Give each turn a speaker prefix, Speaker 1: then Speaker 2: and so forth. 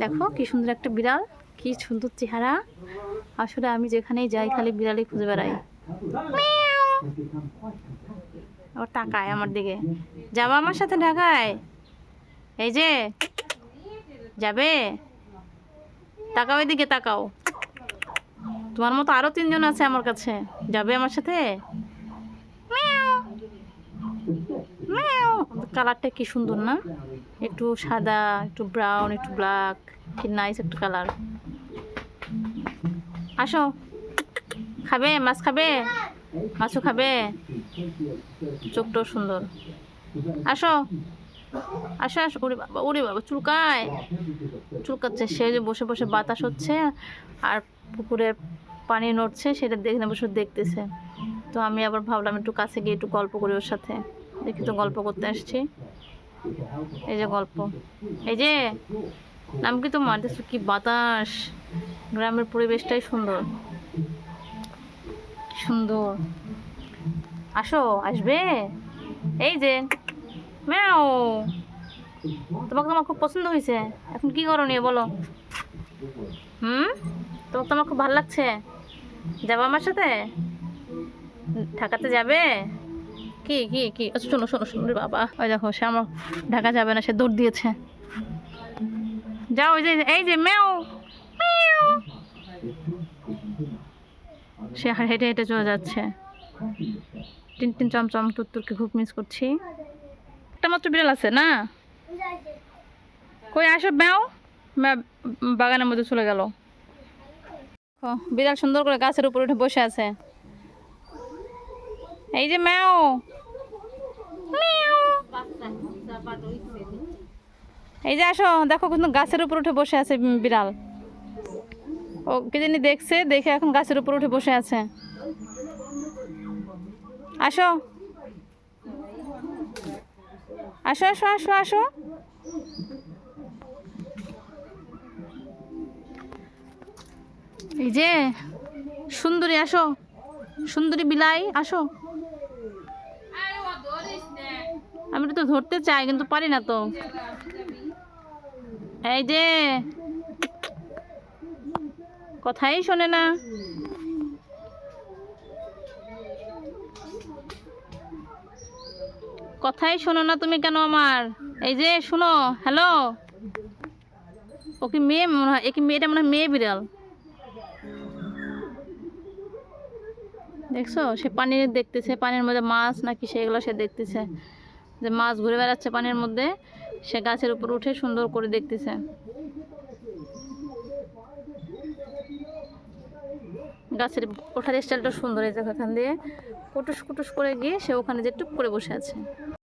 Speaker 1: দেখো কি সুন্দর একটা বিড়াল, কি সুন্দর চেহারা। আসলে আমি যেখানেই যাই খালি বিড়ালে খুঁজে বেড়াই। আবার তাকায় আমার দিকে। যাবা আমার সাথে ঢাকায়? এই যে, যাবে? তাকাও এদিকে, তাকাও। তোমার মতো আরও তিনজন আছে আমার কাছে। যাবে আমার সাথে? কালারটা কি সুন্দর না? একটু সাদা, একটু ব্রাউন একটু ব্ল্যাক কি নাইস একটা কালার আসো। খাবে? মাছ খাবে? মাছও খাবে? চোখটাও সুন্দর। আসো। আসো আসো। ওরে বাবা ওরে বাবা, চুলকায়। চুলকাচ্ছে সে যে বসে বসে বাতাস হচ্ছে আর পুকুরের পানি নড়ছে, সেটা দেখে বসে দেখতেছে। তো আমি আবার ভাবলাম একটু কাছে গিয়ে একটু গল্প করি ওর সাথে। দেখি তো গল্প করতে আসছি। এই যে গল্প। এই যে, নাম কি তোমার? দেখছ কি বাতাস। গ্রামের পরিবেশটাই সুন্দর। সুন্দর। আসো, আসবে? এই যে, ম্যাও। তোমাকে তোমার খুব পছন্দ হয়েছে। এখন কি করো নিয়ে বলো। হুম? তোমাকে তোমার খুব ভালো লাগছে। যাব আমার সাথে? ঢাকাতে যাবে? কি কি কি? আচ্ছা শোনো শোনো শোনো বাবা। ওই দেখো, সে আমার ঢাকা যাবে না, সে দৌড় দিয়েছে। যাও ওই যে, এই যে ম্যাও। সে হেঁটে হেঁটে চলে যাচ্ছে। টিন টিন চমচম টুত্তুরকে খুব মিস করছি। একটা মাত্র বিড়াল আছে, না? কই, আসো ম্যাও বাগানের মধ্যে চলে গেল। বিড়াল সুন্দর করে গাছের উপর উঠে বসে আছে। এই যে ম্যাও। এই যে আসো, দেখো কিন্তু গাছের উপর উঠে বসে আছে বিড়াল। ও কে জানি দেখছে, দেখে এখন গাছের উপর উঠে বসে আছে। আসো। আসো আসো আসো আসো। এই যে, সুন্দরী, আসো। সুন্দরী বিলাই, আসো। আমি তো ধরতে চাই, কিন্তু পারি না তো। এই যে, কথাই শোনে না। কথাই শোনো না তুমি কেন আমার? এই যে, শোনো, হ্যালো। ও কি মেয়ে মনে হয় এ কি মেয়েটা মনে হয় মেয়ে বিড়াল। দেখছ? সে পানি দেখতেছে, পানির মধ্যে মাছ নাকি সেগুলো সে দেখতেছে। যে মাছ ঘুরে বেড়াচ্ছে পানির মধ্যে, সে গাছের উপর উঠে সুন্দর করে দেখতেছে। গাছের ওঠার স্টাইলটা সুন্দর হয়েছে ওখান দিয়ে। কুটুস কুটুস করে গিয়ে সে ওখানে যে টুপ করে বসে আছে।